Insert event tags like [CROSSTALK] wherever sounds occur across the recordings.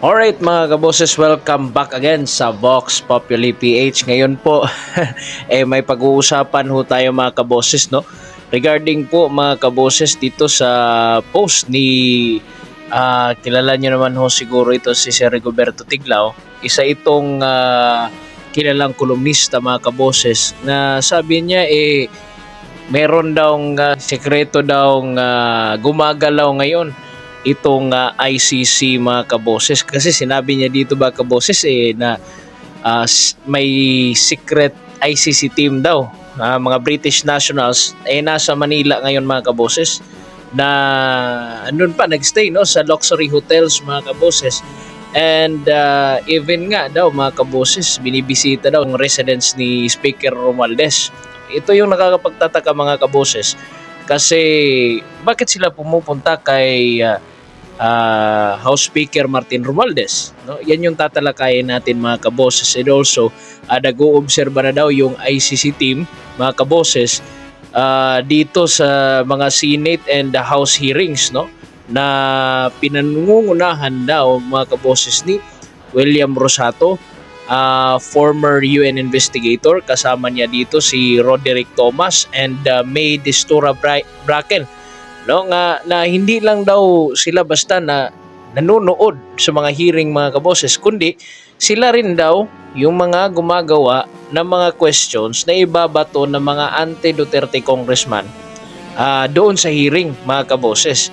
Alright mga kaboses, welcome back again sa Vox Populi PH. Ngayon po, [LAUGHS] eh, may pag-uusapan ho tayo mga kaboses, no? Regarding po mga kaboses dito sa post ni, ah, kilala nyo naman ho siguro ito si Sir Rigoberto Tiglao. Isa itong ah, kilalang kolumnista mga kaboses na sabi niya eh, meron daw sekreto daw ah, gumagalaw ngayon itong ah, ICC mga kaboses. Kasi sinabi niya dito ba kaboses eh na s- may secret ICC team daw ah, mga British nationals eh nasa Manila ngayon mga kaboses na andun pa nagstay no sa luxury hotels mga kaboses. And ah, even nga daw mga kaboses binibisita daw ang residence ni Speaker Romualdez. Ito yung nakakapagtataka mga kaboses kasi bakit sila pumupunta kay ah, ah, House Speaker Martin Romualdez. No? Yan yung tatalakayin natin mga kaboses. And also, uh, nag-oobserba na daw yung ICC team, mga kaboses, ah, dito sa mga Senate and the House hearings no? na pinangungunahan daw mga kaboses ni William Rosato, ah, former UN investigator. Kasama niya dito si Roderick Thomas and ah, May Distura Bra- Bracken no nga na hindi lang daw sila basta na nanonood sa mga hearing mga kaboses kundi sila rin daw yung mga gumagawa ng mga questions na ibabato ng mga anti-Duterte congressman ah, doon sa hearing mga kaboses.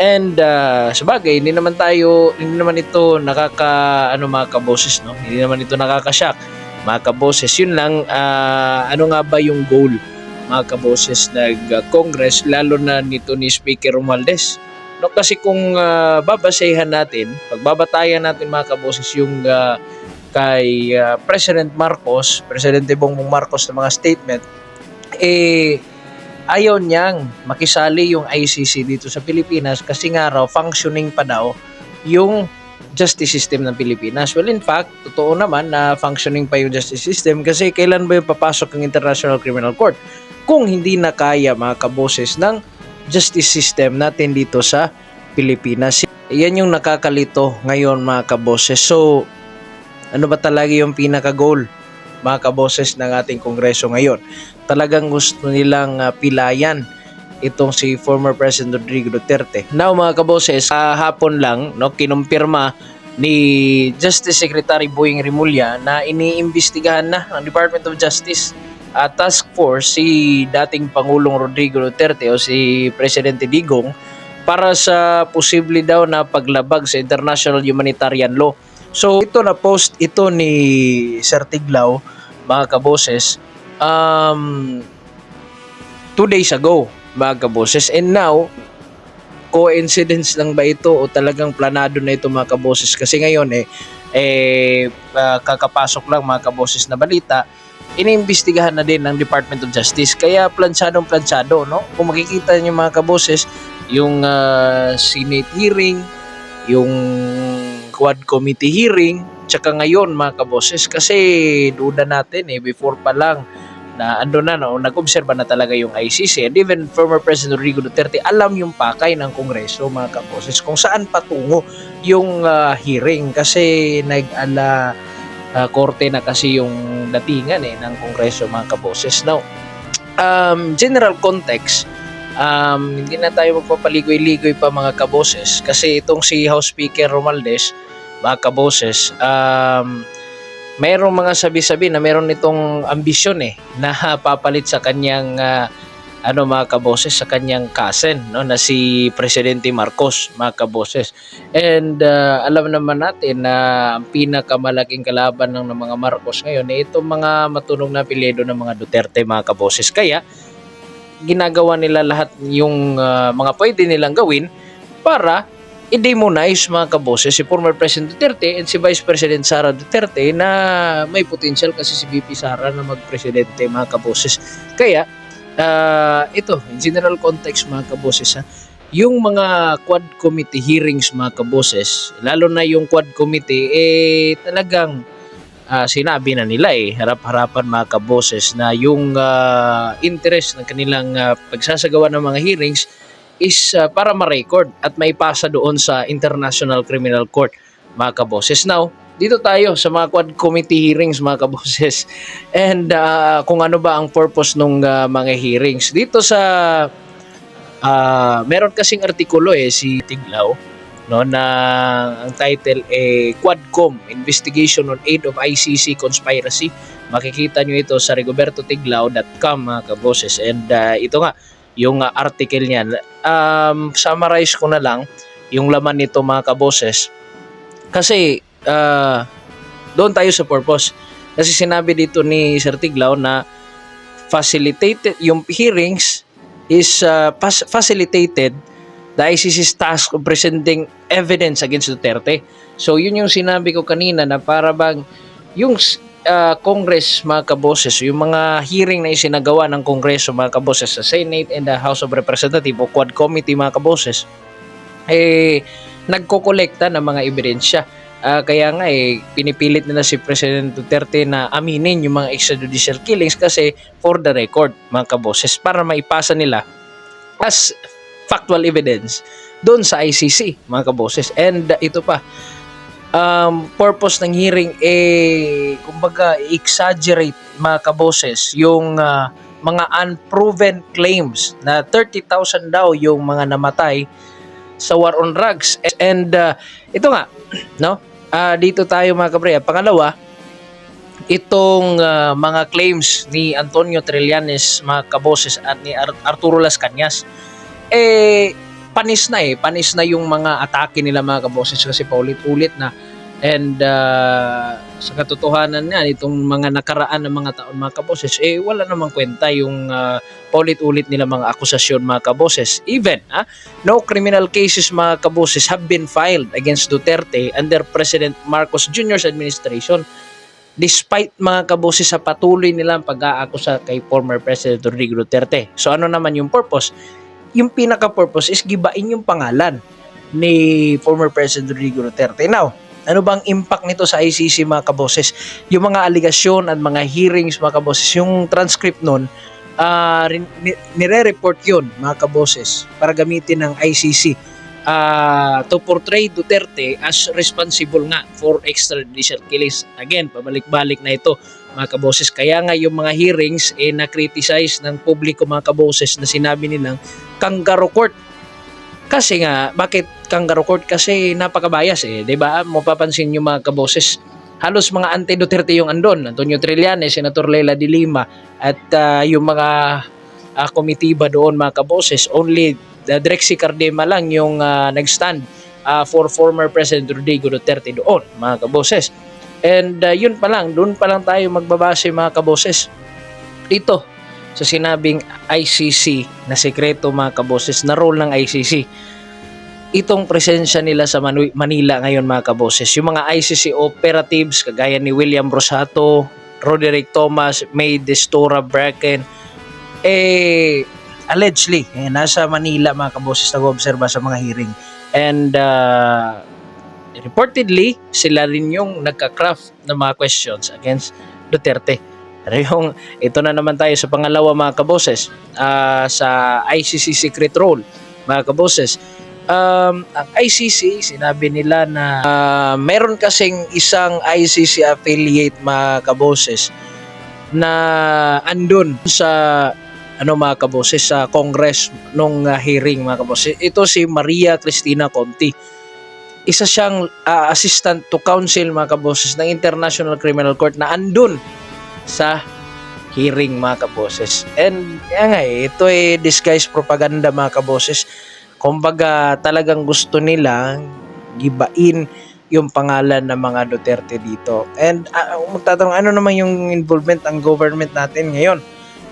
And uh, sabagay hindi naman tayo hindi naman ito nakaka ano mga kaboses no? Hindi naman ito nakakashock. Mga kaboses yun lang ah, ano nga ba yung goal mga kaboses nag-congress lalo na nito ni Speaker Romualdez. No, kasi kung ah, babasehan natin, pagbabatayan natin mga kaboses yung ah, kay ah, President Marcos, Presidente Bongbong Marcos na mga statement, eh ayaw niyang makisali yung ICC dito sa Pilipinas kasi nga raw functioning pa daw yung justice system ng Pilipinas. Well, in fact, totoo naman na functioning pa yung justice system kasi kailan ba yung papasok ang International Criminal Court? Kung hindi na kaya mga kaboses ng justice system natin dito sa Pilipinas. Yan yung nakakalito ngayon mga kaboses. So, ano ba talaga yung pinaka-goal mga kaboses ng ating kongreso ngayon? Talagang gusto nilang ah, pilayan itong si former President Rodrigo Duterte. Now mga kaboses, hapon lang no, kinumpirma ni Justice Secretary Boying Rimulya na iniimbestigahan na ng Department of Justice uh, task force si dating Pangulong Rodrigo Duterte o si Presidente Digong para sa posible daw na paglabag sa international humanitarian law. So ito na post ito ni Sir Tiglao mga kaboses um, two days ago mga kaboses and now coincidence lang ba ito o talagang planado na ito mga kaboses? Kasi ngayon eh eh ah, kakapasok lang mga kaboses na balita. Iniimbestigahan na din ng Department of Justice. Kaya plansadong plansado no? Kung makikita niyo mga kaboses yung ah, Senate hearing yung Quad Committee hearing tsaka ngayon mga kaboses kasi duda natin eh before pa lang na ando na no, nag-obserba na talaga yung ICC and even former President Rodrigo Duterte alam yung pakay ng Kongreso mga kaboses kung saan patungo yung ah, hearing. Kasi nag-ala ah, korte na kasi yung datingan eh ng Kongreso mga kaboses. Now, um, general context, um, hindi na tayo magpapaligoy-ligoy pa mga kaboses. Kasi itong si House Speaker Romualdez, mga kaboses, um, mayroong mga sabi-sabi na meron itong ambisyon eh na [LAUGHS] papalit sa kanyang ah, ano mga kaboses sa kanyang cousin no na si Presidente Marcos mga kaboses. And ah, alam naman natin na ang pinakamalaking kalaban ng, ng mga Marcos ngayon eh itong mga matunog na apelyido ng mga Duterte mga kaboses. Kaya ginagawa nila lahat yung ah, mga pwede nilang gawin para i-demonize mga kaboses si former President Duterte and si Vice President Sara Duterte na may potential kasi si VP Sara na magpresidente mga kaboses. Kaya ah, ito, in general context mga kaboses ha, yung mga quad committee hearings mga kaboses, lalo na yung quad committee, eh talagang ah, sinabi na nila eh, harap-harapan mga kaboses na yung ah, interest ng kanilang ah, pagsasagawa ng mga hearings is ah, para ma-record at maipasa doon sa International Criminal Court mga kaboses. Now, dito tayo sa mga quad committee hearings mga kaboses. [LAUGHS] And ah, kung ano ba ang purpose ng mga hearings. Dito sa ah, meron kasing artikulo eh si Tiglaw no na ang title eh Quadcom Investigation on Aid of ICC Conspiracy. Makikita nyo ito sa rigobertotiglao.com mga kaboses. And ah, ito nga yung ah, article niyan. Um, summarize ko na lang yung laman nito mga kaboses. Kasi ah, doon tayo sa purpose. Kasi sinabi dito ni Sir Tiglaw na facilitated yung hearings is uh, facilitated the ICC's task of presenting evidence against Duterte. So yun yung sinabi ko kanina na para bang yung uh, Congress mga kaboses, yung mga hearing na isinagawa ng Kongreso mga kaboses sa Senate and the House of Representatives o Quad Committee mga kaboses, eh nagkokolekta ng mga ebidensya. Ah, kaya nga eh, pinipilit nila si President Duterte na aminin yung mga extrajudicial killings kasi for the record, mga kaboses, para maipasa nila as factual evidence doon sa ICC, mga kaboses. And uh, ito pa, um, purpose ng hearing eh, kumbaga, exaggerate, mga kaboses, yung uh, mga unproven claims na 30,000 daw yung mga namatay sa war on drugs. And uh, ito nga, [CLEARS THROAT] no? Ah, dito tayo mga kabre. Pangalawa, itong ah, mga claims ni Antonio Trillanes, mga kaboses at ni Ar- Arturo Las Cañas, eh, panis na eh. Panis na yung mga atake nila mga kaboses kasi paulit-ulit na. And ah, sa katotohanan yan, itong mga nakaraan ng mga taon mga kaboses, eh wala namang kwenta yung ah, paulit-ulit nila mga akusasyon mga kaboses. Even, ah, no criminal cases mga kaboses have been filed against Duterte under President Marcos Jr.'s administration despite mga kaboses sa patuloy nilang pag-aakusa kay former President Rodrigo Duterte. So ano naman yung purpose? Yung pinaka-purpose is gibain yung pangalan ni former President Rodrigo Duterte. Now, ano bang impact nito sa ICC mga kaboses? Yung mga aligasyon at mga hearings mga kaboses, yung transcript nun, uh, nire-report yun mga kaboses para gamitin ng ICC uh, to portray Duterte as responsible nga for extrajudicial killings. Again, pabalik-balik na ito mga kaboses. Kaya nga yung mga hearings eh na-criticize ng publiko mga kaboses na sinabi nilang kangaroo court. Kasi nga, bakit kangaroo court? Kasi napakabayas eh. 'di ba Mapapansin yung mga kaboses halos mga anti-Duterte yung andon. Antonio Trillanes, Senator Leila de Lima, at uh, yung mga uh, komitiba doon mga kaboses, only the Drexy Cardema lang yung uh, nag-stand uh, for former President Rodrigo Duterte doon mga kaboses. And uh, yun pa lang, doon pa lang tayo magbabase mga kaboses. Dito, sa sinabing ICC na sekreto mga kaboses na role ng ICC itong presensya nila sa Manila ngayon mga kaboses. Yung mga ICC operatives kagaya ni William Rosato, Roderick Thomas, May Destora Bracken, eh, allegedly, eh, nasa Manila mga kaboses nag-obserba sa mga hearing. And uh, reportedly, sila rin yung nagka-craft ng mga questions against Duterte. Pero yung, ito na naman tayo sa pangalawa mga kaboses, uh, sa ICC secret role mga kaboses um, ang ICC, sinabi nila na uh, meron kasing isang ICC affiliate mga kaboses na andun sa ano mga kaboses sa Congress nung uh, hearing mga kaboses. Ito si Maria Cristina Conti. Isa siyang uh, assistant to counsel mga kaboses ng International Criminal Court na andun sa hearing mga kaboses. And yan nga eh, ito ay disguised propaganda mga kaboses Kumbaga talagang gusto nila gibain yung pangalan ng mga Duterte dito. And uh, magtatanong ano naman yung involvement ng government natin ngayon?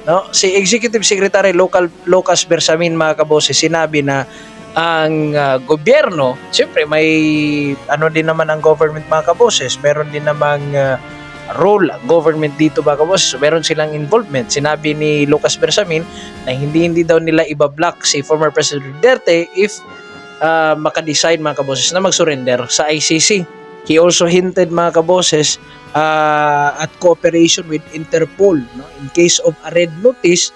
No? Si Executive Secretary Local Lucas Bersamin mga kaboses sinabi na ang uh, gobyerno, siyempre may ano din naman ang government mga kaboses, meron din namang uh, role government dito ba kabos meron silang involvement. Sinabi ni Lucas Bersamin na hindi hindi daw nila iba-block si former President Duterte if uh, makadecide mga kaboses na mag-surrender sa ICC he also hinted mga kaboses uh, at cooperation with Interpol no? in case of a red notice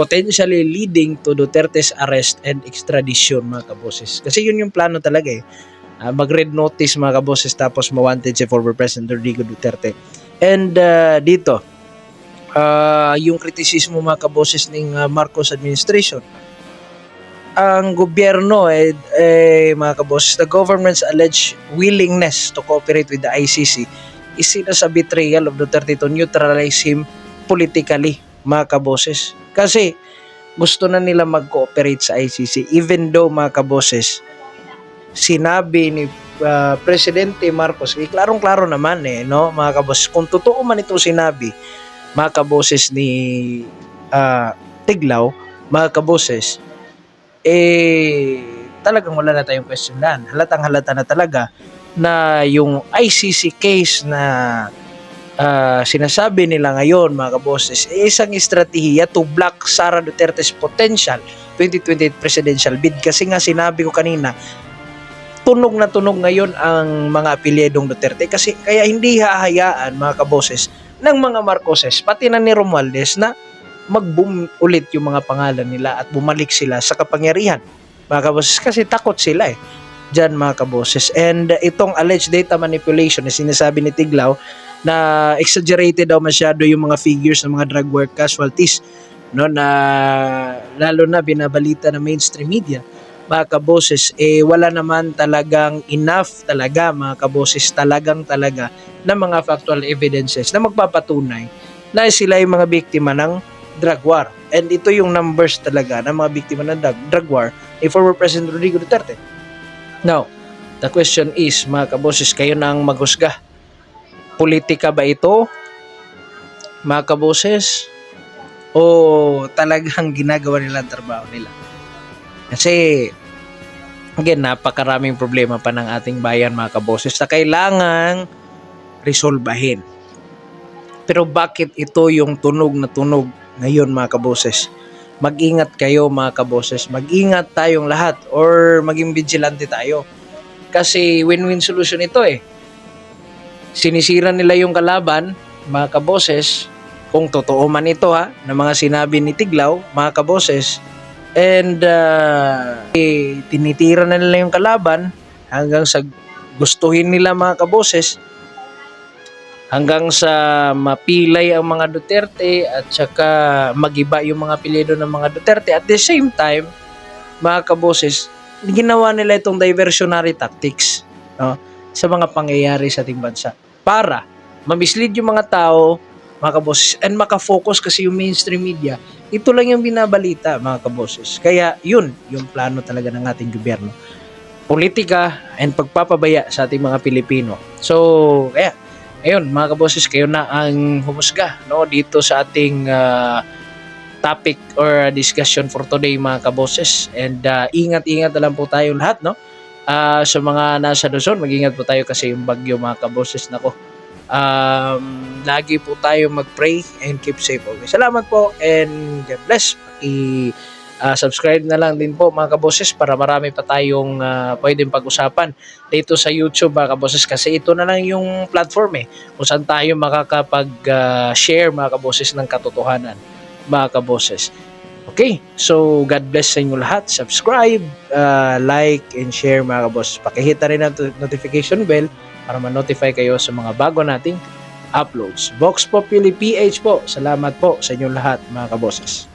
potentially leading to Duterte's arrest and extradition mga kaboses. Kasi yun yung plano talaga eh. Ah, mag-red notice mga kaboses tapos mawanted si former President Rodrigo Duterte. And ah, dito, ah, yung kritisismo mga kaboses ng ah, Marcos administration, ang gobyerno eh, eh mga kaboses, the government's alleged willingness to cooperate with the ICC is seen as a betrayal of Duterte to neutralize him politically mga kaboses. Kasi gusto na nila mag-cooperate sa ICC even though mga kaboses sinabi ni ah, Presidente Marcos, eh, klarong-klaro naman eh, no, mga kaboses, kung totoo man ito sinabi, mga kaboses ni ah, Tiglaw, mga kaboses, eh, talagang wala na tayong questionan. Halatang halata na talaga na yung ICC case na ah, sinasabi nila ngayon mga kaboses eh, isang estratehiya to block Sara Duterte's potential 2028 presidential bid. Kasi nga sinabi ko kanina tunog na tunog ngayon ang mga apilyedong Duterte. Kasi kaya hindi hahayaan mga kaboses ng mga Marcoses pati na ni Romualdez na mag-boom ulit yung mga pangalan nila at bumalik sila sa kapangyarihan. Mga kaboses kasi takot sila eh. Dyan mga kaboses. And uh, itong alleged data manipulation na sinasabi ni Tiglaw na exaggerated daw masyado yung mga figures ng mga drug work casualties no na lalo na binabalita ng mainstream media. Mga kaboses eh wala naman talagang enough talaga mga kaboses talagang talaga na mga factual evidences na magpapatunay na sila yung mga biktima ng drug war. And ito yung numbers talaga ng mga biktima ng drug, drug war ni former President Rodrigo Duterte. Now the question is mga kaboses kayo na ang maghusga politika ba ito mga kaboses? O talagang [LAUGHS] ginagawa nila ang trabaho nila? Kasi again napakaraming problema pa ng ating bayan mga kaboses na kailangang resolbahin. Pero bakit ito yung tunog na tunog ngayon mga kaboses? Mag-ingat kayo mga kaboses. Mag-ingat tayong lahat or maging vigilante tayo. Kasi win-win solution ito eh sinisira nila yung kalaban, mga kaboses, kung totoo man ito ha, na mga sinabi ni Tiglaw, mga kaboses, and uh, eh, tinitira na nila yung kalaban hanggang sa gustuhin nila mga kaboses, hanggang sa mapilay ang mga Duterte at saka magiba yung mga apelyido ng mga Duterte. At the same time, mga kaboses, ginawa nila itong diversionary tactics. No? Sa mga pangyayari sa ating bansa para mamislead yung mga tao, mga kaboses, and makafocus kasi yung mainstream media, ito lang yung binabalita, mga kaboses. Kaya yun, yung plano talaga ng ating gobyerno. Politika and pagpapabaya sa ating mga Pilipino. So, kaya, ayun, mga kaboses, kayo na ang humusga no, dito sa ating ah, topic or discussion for today, mga kaboses. And ah, ingat-ingat na lang po tayo lahat, no? Ah, sa mga nasa Luzon, mag-ingat po tayo kasi yung bagyo mga kaboses nako. Um, lagi po tayo mag-pray and keep safe. Okay. Salamat po and God bless. Paki ah, subscribe na lang din po mga kaboses para marami pa tayong ah, pwedeng pag-usapan dito sa YouTube mga kaboses kasi ito na lang yung platform eh kung saan tayo makakapag-share mga kaboses ng katotohanan mga kaboses. Okay, so God bless sa inyo lahat. Subscribe, uh, like, and share mga kabos. Pakihita rin ang notification bell para ma-notify kayo sa mga bago nating uploads. Vox Populi PH po. Salamat po sa inyong lahat mga kaboses.